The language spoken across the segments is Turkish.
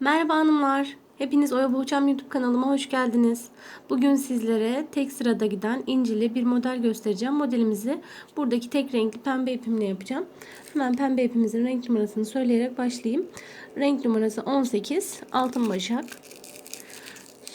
Merhaba hanımlar. Hepiniz Oya Boğuşam YouTube kanalıma hoş geldiniz. Bugün sizlere tek sırada giden incili bir model göstereceğim. Modelimizi buradaki tek renkli pembe ipimle yapacağım. Hemen pembe ipimizin renk numarasını söyleyerek başlayayım. Renk numarası 18 altın başak.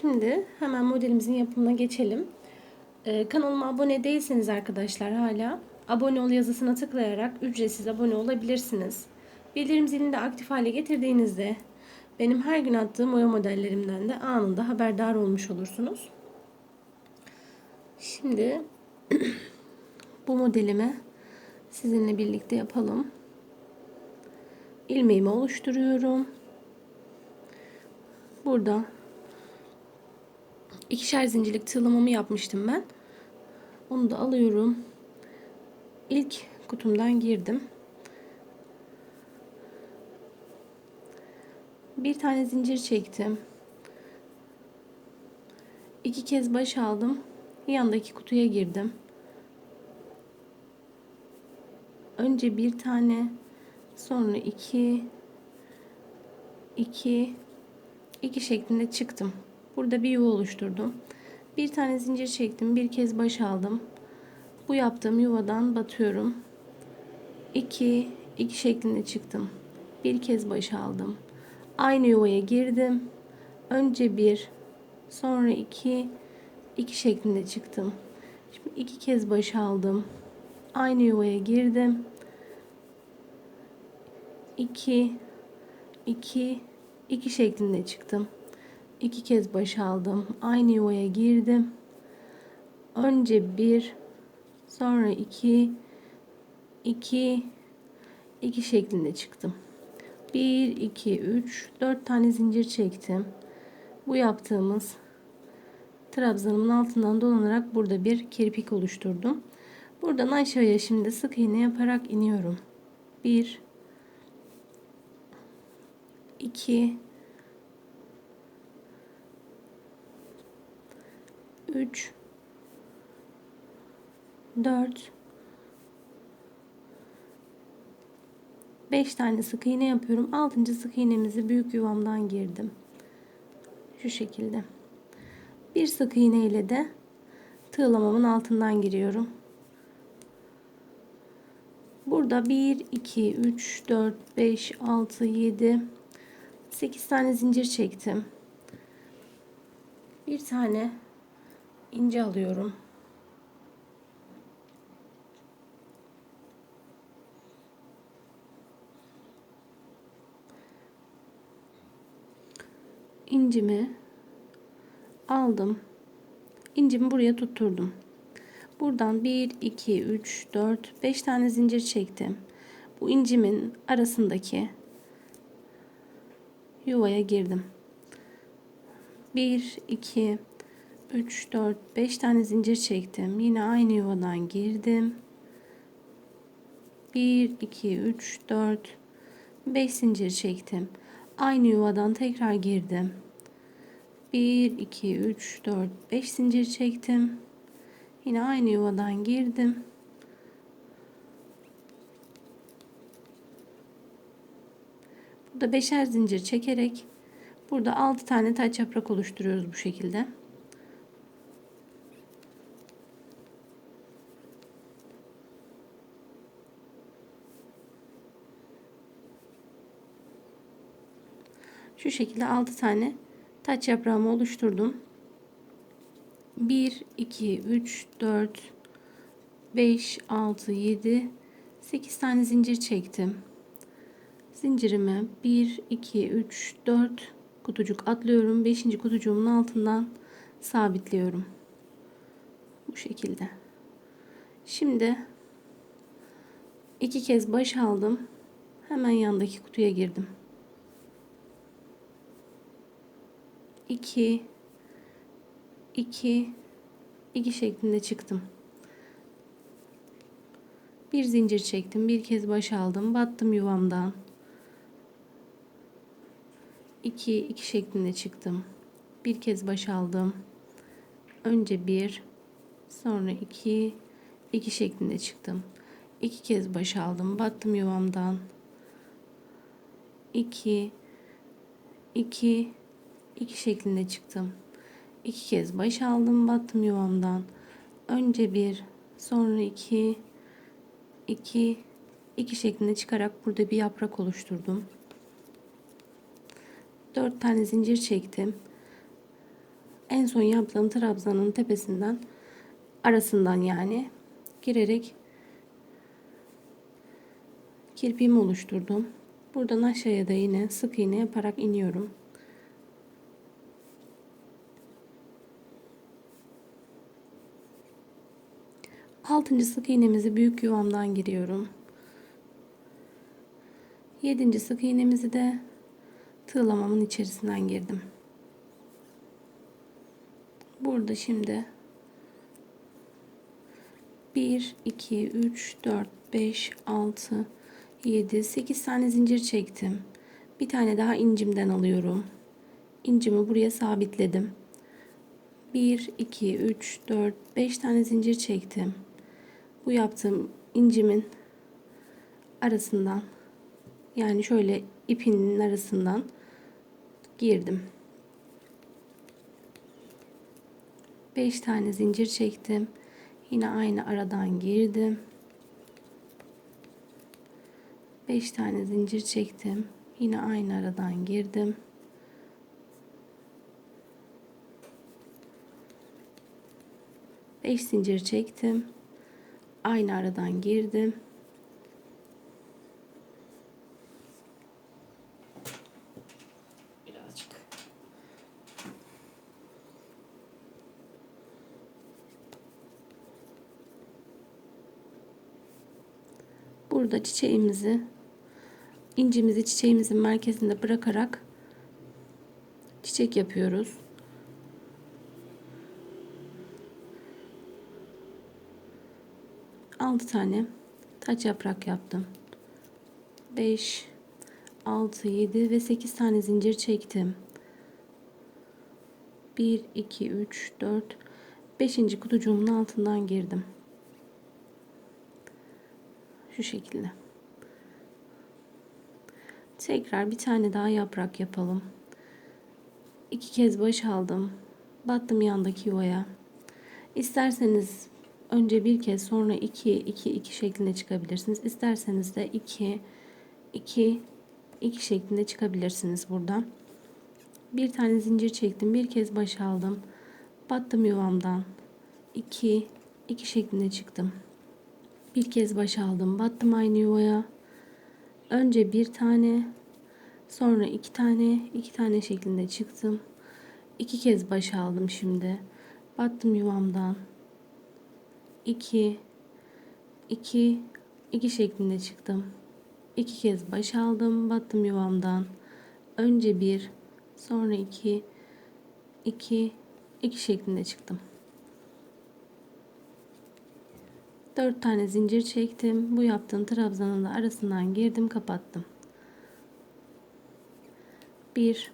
Şimdi hemen modelimizin yapımına geçelim. Ee, kanalıma abone değilseniz arkadaşlar hala abone ol yazısına tıklayarak ücretsiz abone olabilirsiniz. Bildirim zilini de aktif hale getirdiğinizde benim her gün attığım oya modellerimden de anında haberdar olmuş olursunuz. Şimdi bu modelimi sizinle birlikte yapalım. İlmeğimi oluşturuyorum. Burada ikişer zincirlik tığlamamı yapmıştım ben. Onu da alıyorum. İlk kutumdan girdim. Bir tane zincir çektim. İki kez baş aldım. Yandaki kutuya girdim. Önce bir tane, sonra iki, iki, iki şeklinde çıktım. Burada bir yuva oluşturdum. Bir tane zincir çektim. Bir kez baş aldım. Bu yaptığım yuvadan batıyorum. 2 2 şeklinde çıktım. Bir kez baş aldım. Aynı yuvaya girdim. Önce bir, sonra iki, iki şeklinde çıktım. Şimdi iki kez baş aldım. Aynı yuvaya girdim. 2 2 2 şeklinde çıktım. İki kez baş aldım. Aynı yuvaya girdim. Önce bir, sonra iki, iki, iki şeklinde çıktım. 1, 2, 3, 4 tane zincir çektim. Bu yaptığımız trabzanımın altından dolanarak burada bir kirpik oluşturdum. Buradan aşağıya şimdi sık iğne yaparak iniyorum. 1 2 3 4 5 tane sık iğne yapıyorum. 6. sık iğnemizi büyük yuvamdan girdim. Şu şekilde. Bir sık iğne ile de tığlamamın altından giriyorum. Burada 1 2 3 4 5 6 7 8 tane zincir çektim. Bir tane ince alıyorum. İncimi aldım. İncimi buraya tutturdum. Buradan 1, 2, 3, 4, 5 tane zincir çektim. Bu incimin arasındaki yuvaya girdim. 1, 2, 3, 4, 5 tane zincir çektim. Yine aynı yuvadan girdim. 1, 2, 3, 4, 5 zincir çektim. Aynı yuvadan tekrar girdim. 1, 2, 3, 4, 5 zincir çektim. Yine aynı yuvadan girdim. Burada beşer zincir çekerek burada 6 tane taç yaprak oluşturuyoruz bu şekilde. Şu şekilde 6 tane taç yaprağımı oluşturdum. 1, 2, 3, 4, 5, 6, 7, 8 tane zincir çektim. Zincirimi 1, 2, 3, 4 kutucuk atlıyorum. 5. kutucuğumun altından sabitliyorum. Bu şekilde. Şimdi iki kez baş aldım. Hemen yandaki kutuya girdim. 2 2 2 şeklinde çıktım. Bir zincir çektim. Bir kez baş aldım. Battım yuvamdan. 2 2 şeklinde çıktım. Bir kez baş aldım. Önce bir, sonra 2 2 şeklinde çıktım. İki kez baş aldım. Battım yuvamdan. 2 2 2 şeklinde çıktım. İki kez baş aldım, battım yuvamdan. Önce bir, sonra iki, iki, iki şeklinde çıkarak burada bir yaprak oluşturdum. Dört tane zincir çektim. En son yaptığım trabzanın tepesinden arasından yani girerek kirpiğimi oluşturdum. Buradan aşağıya da yine sık iğne yaparak iniyorum. Altıncı sık iğnemizi büyük yuvamdan giriyorum. Yedinci sık iğnemizi de tığlamamın içerisinden girdim. Burada şimdi 1, 2, 3, 4, 5, 6, 7, 8 tane zincir çektim. Bir tane daha incimden alıyorum. İncimi buraya sabitledim. 1, 2, 3, 4, 5 tane zincir çektim. Bu yaptığım incimin arasından yani şöyle ipinin arasından girdim. 5 tane zincir çektim. Yine aynı aradan girdim. 5 tane zincir çektim. Yine aynı aradan girdim. Beş zincir çektim. Aynı aradan girdim. Birazcık. Burada çiçeğimizi incimizi çiçeğimizin merkezinde bırakarak çiçek yapıyoruz. Altı tane taç yaprak yaptım. 5 6 7 ve 8 tane zincir çektim. 1 2 3 4 5. kutucuğumun altından girdim. Şu şekilde. Tekrar bir tane daha yaprak yapalım. İki kez baş aldım. Battım yandaki yuvaya. İsterseniz önce bir kez sonra iki iki iki şeklinde çıkabilirsiniz. İsterseniz de iki iki iki şeklinde çıkabilirsiniz buradan. Bir tane zincir çektim. Bir kez baş aldım. Battım yuvamdan. iki iki şeklinde çıktım. Bir kez baş aldım. Battım aynı yuvaya. Önce bir tane, sonra iki tane, iki tane şeklinde çıktım. İki kez baş aldım şimdi. Battım yuvamdan. İki, iki, iki şeklinde çıktım. İki kez baş aldım. Battım yuvamdan. Önce bir, sonra iki, iki, iki şeklinde çıktım. 4 tane zincir çektim. Bu yaptığım trabzanın da arasından girdim, kapattım. 1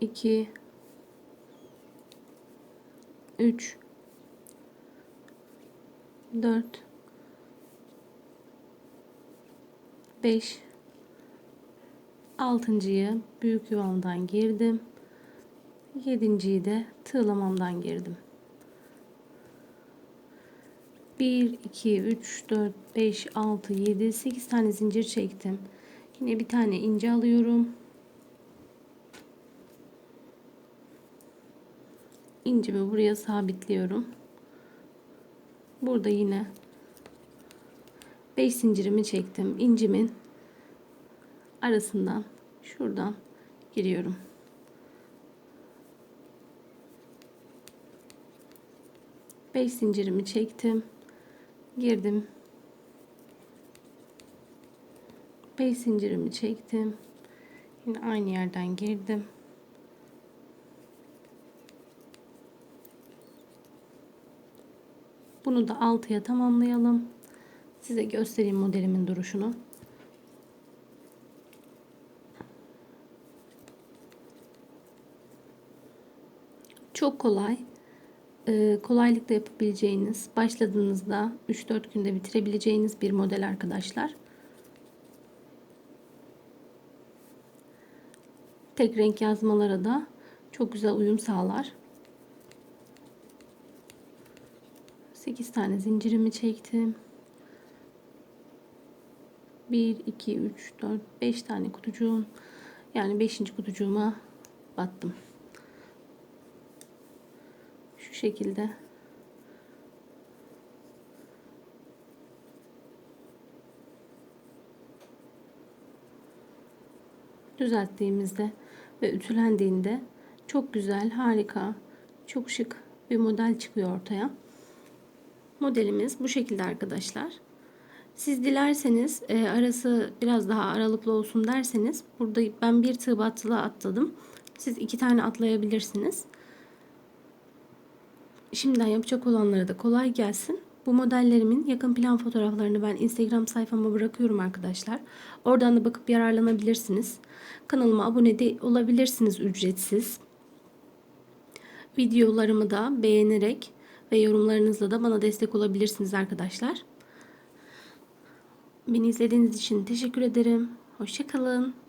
2 3 4 5 altıncıyı büyük yuvamdan girdim. Yedinciyi de tığlamamdan girdim. 1, 2, 3, 4, 5, 6, 7, 8 tane zincir çektim. Yine bir tane ince alıyorum. İncimi buraya sabitliyorum. Burada yine 5 zincirimi çektim. İncimin arasından şuradan giriyorum. Beş zincirimi çektim girdim. 5 zincirimi çektim. Yine aynı yerden girdim. Bunu da altıya tamamlayalım. Size göstereyim modelimin duruşunu. Çok kolay e, kolaylıkla yapabileceğiniz, başladığınızda 3-4 günde bitirebileceğiniz bir model arkadaşlar. tek renk yazmalara da çok güzel uyum sağlar. 8 tane zincirimi çektim. 1, 2, 3, 4, 5 tane kutucuğum. Yani 5. kutucuğuma battım. Şu şekilde. Düzelttiğimizde ve ütülendiğinde çok güzel, harika, çok şık bir model çıkıyor ortaya. Modelimiz bu şekilde arkadaşlar. Siz dilerseniz e, arası biraz daha aralıklı olsun derseniz burada ben bir tığ battılı atladım. Siz iki tane atlayabilirsiniz. Şimdiden yapacak olanlara da kolay gelsin. Bu modellerimin yakın plan fotoğraflarını ben Instagram sayfama bırakıyorum arkadaşlar. Oradan da bakıp yararlanabilirsiniz. Kanalıma abone de olabilirsiniz ücretsiz. Videolarımı da beğenerek ve yorumlarınızla da bana destek olabilirsiniz arkadaşlar. Beni izlediğiniz için teşekkür ederim. Hoşçakalın.